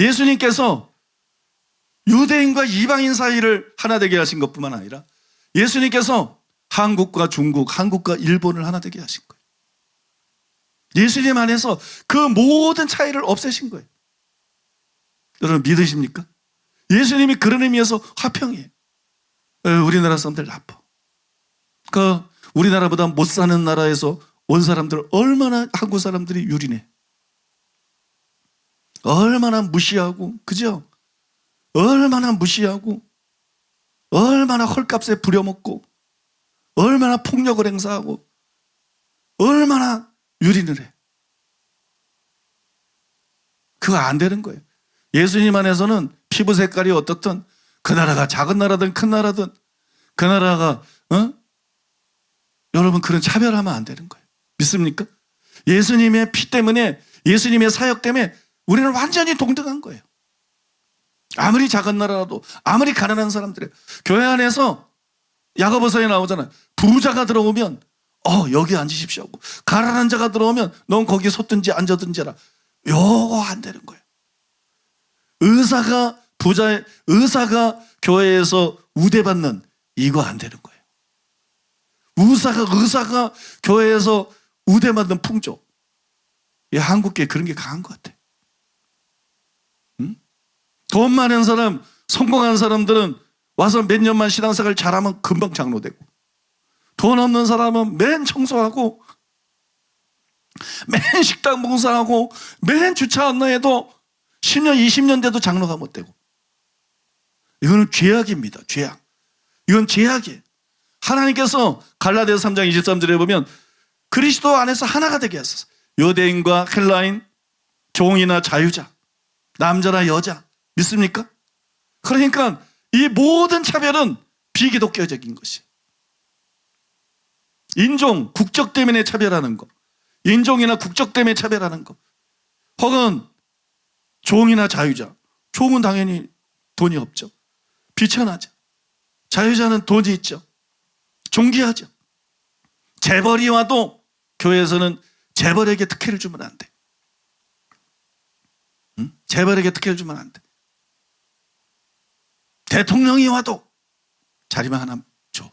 예수님께서 유대인과 이방인 사이를 하나 되게 하신 것뿐만 아니라 예수님께서 한국과 중국, 한국과 일본을 하나 되게 하신 거예요. 예수님 안에서 그 모든 차이를 없애신 거예요. 여러분 믿으십니까? 예수님이 그런 의미에서 화평이에요. 에, 우리나라 사람들 나빠. 그 우리나라보다 못 사는 나라에서 온 사람들 얼마나 한국 사람들이 유리네. 얼마나 무시하고 그죠? 얼마나 무시하고 얼마나 헐값에 부려먹고 얼마나 폭력을 행사하고 얼마나 유린을 해. 그거 안 되는 거예요. 예수님 안에서는 피부 색깔이 어떻든 그 나라가 작은 나라든 큰 나라든 그 나라가 어? 여러분 그런 차별하면 안 되는 거예요. 믿습니까? 예수님의 피 때문에 예수님의 사역 때문에 우리는 완전히 동등한 거예요. 아무리 작은 나라라도 아무리 가난한 사람들이 교회 안에서 야고보서에 나오잖아요. 부자가 들어오면 어 여기 앉으십시오 가난한 자가 들어오면 넌 거기 섰든지 앉아든지 해라. 요거 안 되는 거예요. 의사가 부자의 의사가 교회에서 우대받는 이거 안 되는 거예요. 의사가 의사가 교회에서 우대받는 풍조. 이 한국계 그런 게 강한 것 같아. 응? 돈 많은 사람, 성공한 사람들은 와서 몇 년만 신앙생활 잘하면 금방 장로되고 돈 없는 사람은 맨 청소하고 맨 식당 봉사하고 맨 주차 안내해도 10년, 20년 돼도 장로가 못 되고 이거는 죄악입니다. 죄악. 이건 죄악이에요. 하나님께서 갈라디아서 3장 23절에 보면 그리스도 안에서 하나가 되게 하소서. 유대인과 헬라인, 종이나 자유자, 남자나 여자 믿습니까? 그러니까 이 모든 차별은 비기독교적인 것이. 인종, 국적 때문에 차별하는 거, 인종이나 국적 때문에 차별하는 거, 혹은 종이나 자유자, 종은 당연히 돈이 없죠. 비천하죠. 자유자는 돈이 있죠. 존귀하죠. 재벌이 와도 교회에서는 재벌에게 특혜를 주면 안 돼. 응? 재벌에게 특혜를 주면 안 돼. 대통령이 와도 자리만 하나 줘.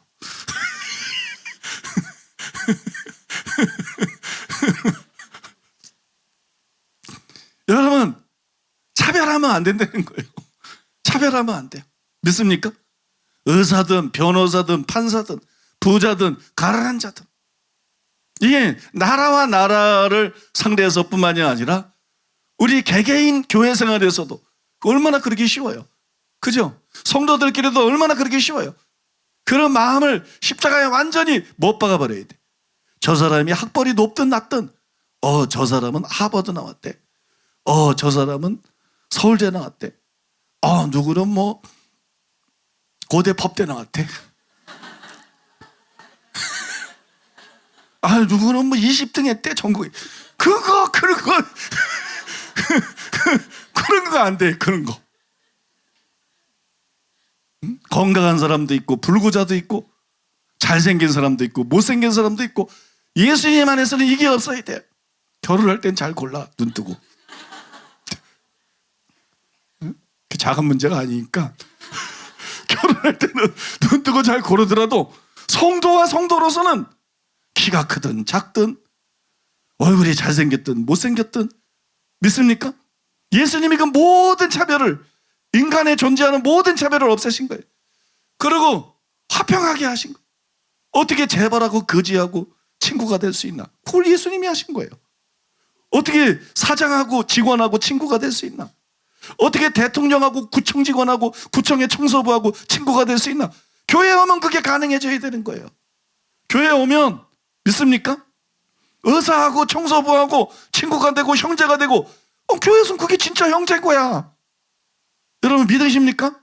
여러분, 차별하면 안 된다는 거예요. 차별하면 안 돼요. 믿습니까? 의사든 변호사든 판사든 부자든 가난한 자든 이게 나라와 나라를 상대해서뿐만이 아니라 우리 개개인 교회 생활에서도 얼마나 그러기 쉬워요. 그죠? 성도들끼리도 얼마나 그러기 쉬워요. 그런 마음을 십자가에 완전히 못 박아 버려야 돼. 저 사람이 학벌이 높든 낮든 어, 저 사람은 하버드 나왔대. 어, 저 사람은 서울대 나왔대. 어, 누구는 뭐 고대 법대 나왔대. 아, 누구는 뭐 20등 했대, 전국에. 그거, 그런 거. 그런 거 안 돼, 그런 거. 응? 건강한 사람도 있고, 불구자도 있고, 잘생긴 사람도 있고, 못생긴 사람도 있고, 예수님 안에서는 이게 없어야 돼. 결혼할 땐 잘 골라, 눈 뜨고. 응? 그 작은 문제가 아니니까. 결혼할 때는 눈 뜨고 잘 고르더라도 성도와 성도로서는 키가 크든 작든 얼굴이 잘생겼든 못생겼든 믿습니까? 예수님이 그 모든 차별을 인간의 존재하는 모든 차별을 없애신 거예요. 그리고 화평하게 하신 거예요. 어떻게 재벌하고 거지하고 친구가 될 수 있나? 그걸 예수님이 하신 거예요. 어떻게 사장하고 직원하고 친구가 될 수 있나? 어떻게 대통령하고 구청 직원하고 구청의 청소부하고 친구가 될 수 있나? 교회에 오면 그게 가능해져야 되는 거예요. 교회에 오면 믿습니까? 의사하고 청소부하고 친구가 되고 형제가 되고 어, 교회에서는 그게 진짜 형제인 거야. 여러분 믿으십니까?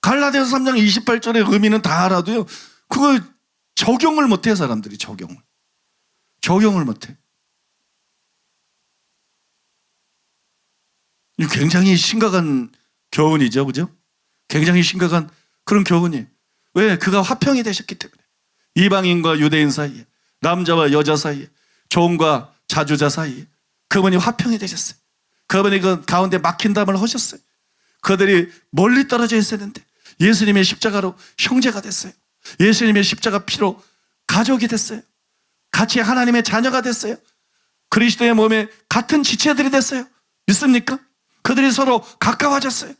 갈라디아서 3장 28절의 의미는 다 알아도요. 그거 적용을 못해 사람들이 적용을. 적용을 못해. 이 굉장히 심각한 교훈이죠, 그죠? 굉장히 심각한 그런 교훈이. 왜? 그가 화평이 되셨기 때문에. 이방인과 유대인 사이에, 남자와 여자 사이에, 종과 자주자 사이에 그분이 화평이 되셨어요. 그분이 그 가운데 막힌 담을 하셨어요. 그들이 멀리 떨어져 있었는데 예수님의 십자가로 형제가 됐어요. 예수님의 십자가 피로 가족이 됐어요. 같이 하나님의 자녀가 됐어요. 그리스도의 몸에 같은 지체들이 됐어요. 믿습니까? 그들이 서로 가까워졌어요.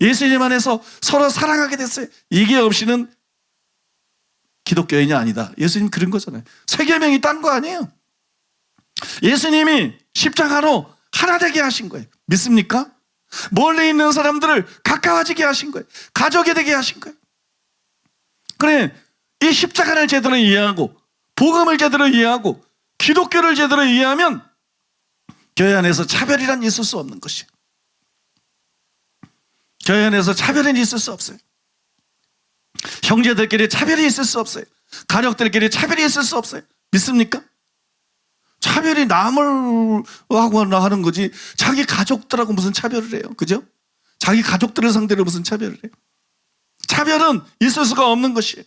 예수님 안에서 서로 사랑하게 됐어요. 이게 없이는 기독교인이 아니다. 예수님 그런 거잖아요. 세계명이 딴 거 아니에요. 예수님이 십자가로 하나 되게 하신 거예요. 믿습니까? 멀리 있는 사람들을 가까워지게 하신 거예요. 가족이 되게 하신 거예요. 그래, 이 십자가를 제대로 이해하고, 복음을 제대로 이해하고, 기독교를 제대로 이해하면, 교회 안에서 차별이란 있을 수 없는 것이에요. 교회 안에서 차별은 있을 수 없어요. 형제들끼리 차별이 있을 수 없어요. 가족들끼리 차별이 있을 수 없어요. 믿습니까? 차별이 남을 하거나 하는 거지 자기 가족들하고 무슨 차별을 해요. 그죠? 자기 가족들을 상대로 무슨 차별을 해요. 차별은 있을 수가 없는 것이에요.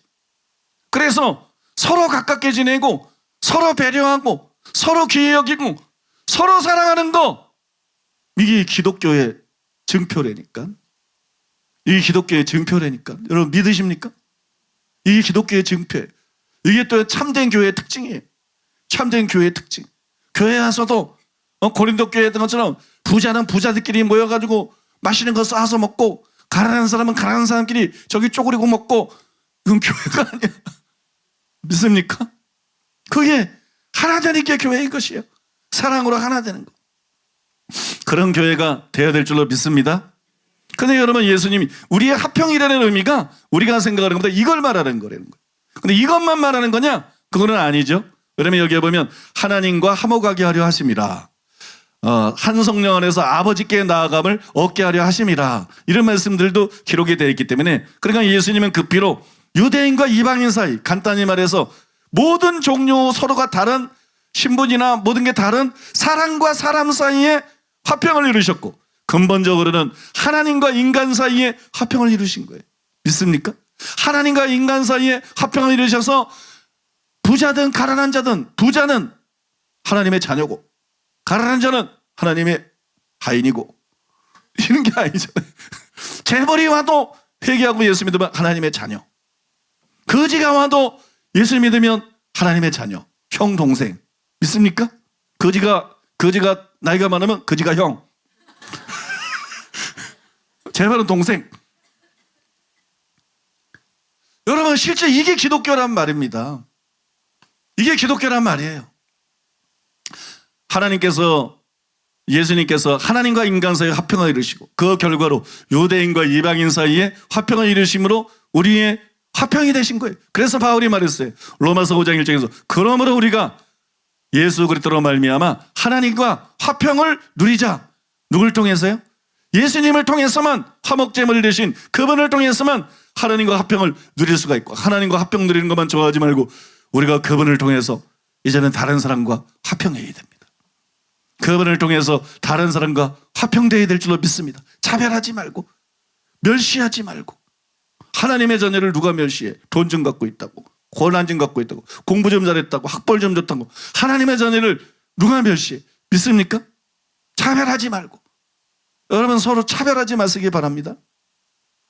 그래서 서로 가깝게 지내고 서로 배려하고 서로 귀히 여기고 서로 사랑하는 거 이게 기독교의 증표라니까. 이게 기독교의 증표라니까. 여러분 믿으십니까? 이게 기독교의 증표예요. 이게 또 참된 교회의 특징이에요. 참된 교회의 특징. 교회 와서도 어, 고린도 교회 했던 것처럼 부자는 부자들끼리 모여가지고 맛있는 거 싸서 먹고 가난한 사람은 가난한 사람끼리 저기 쪼그리고 먹고 이건 교회가 아니야. 믿습니까? 그게 하나 되는 게 교회인 것이에요. 사랑으로 하나 되는 거. 그런 교회가 되어야 될 줄로 믿습니다. 근데 여러분 예수님이 우리의 합평이라는 의미가 우리가 생각하는 것보다 이걸 말하는 거라는 거예요. 근데 이것만 말하는 거냐? 그거는 아니죠. 그러면 여기에 보면 하나님과 화목하게 하려 하심이라. 어, 한 성령 안에서 아버지께 나아감을 얻게 하려 하심이라. 이런 말씀들도 기록이 되어 있기 때문에 그러니까 예수님은 그 피로 유대인과 이방인 사이 간단히 말해서 모든 종류 서로가 다른 신분이나 모든 게 다른 사람과 사람 사이에 화평을 이루셨고 근본적으로는 하나님과 인간 사이에 화평을 이루신 거예요. 믿습니까? 하나님과 인간 사이에 화평을 이루셔서 부자든 가난한 자든 부자는 하나님의 자녀고 가난한 자는 하나님의 하인이고 이런 게 아니잖아요. 재벌이 와도 회개하고 예수 믿으면 하나님의 자녀. 거지가 와도 예수 믿으면 하나님의 자녀. 형 동생. 믿습니까? 거지가 거지가 나이가 많으면 거지가 형. 재벌은 동생. 여러분 실제 이게 기독교란 말입니다. 이게 기독교란 말이에요. 하나님께서 예수님께서 하나님과 인간 사이에 화평을 이루시고 그 결과로 유대인과 이방인 사이에 화평을 이루심으로 우리의 화평이 되신 거예요. 그래서 바울이 말했어요. 로마서 5장 1절에서 그러므로 우리가 예수 그리스도로 말미암아 하나님과 화평을 누리자. 누굴 통해서요? 예수님을 통해서만 화목제물을 대신 그분을 통해서만 하나님과 화평을 누릴 수가 있고 하나님과 화평 누리는 것만 좋아하지 말고 우리가 그분을 통해서 이제는 다른 사람과 화평해야 됩니다. 그분을 통해서 다른 사람과 화평되어야 될 줄로 믿습니다. 차별하지 말고 멸시하지 말고 하나님의 자녀를 누가 멸시해? 돈 좀 갖고 있다고 권한 좀 갖고 있다고 공부 좀 잘했다고 학벌 좀 좋다고 하나님의 자녀를 누가 멸시해? 믿습니까? 차별하지 말고 여러분 서로 차별하지 마시기 바랍니다.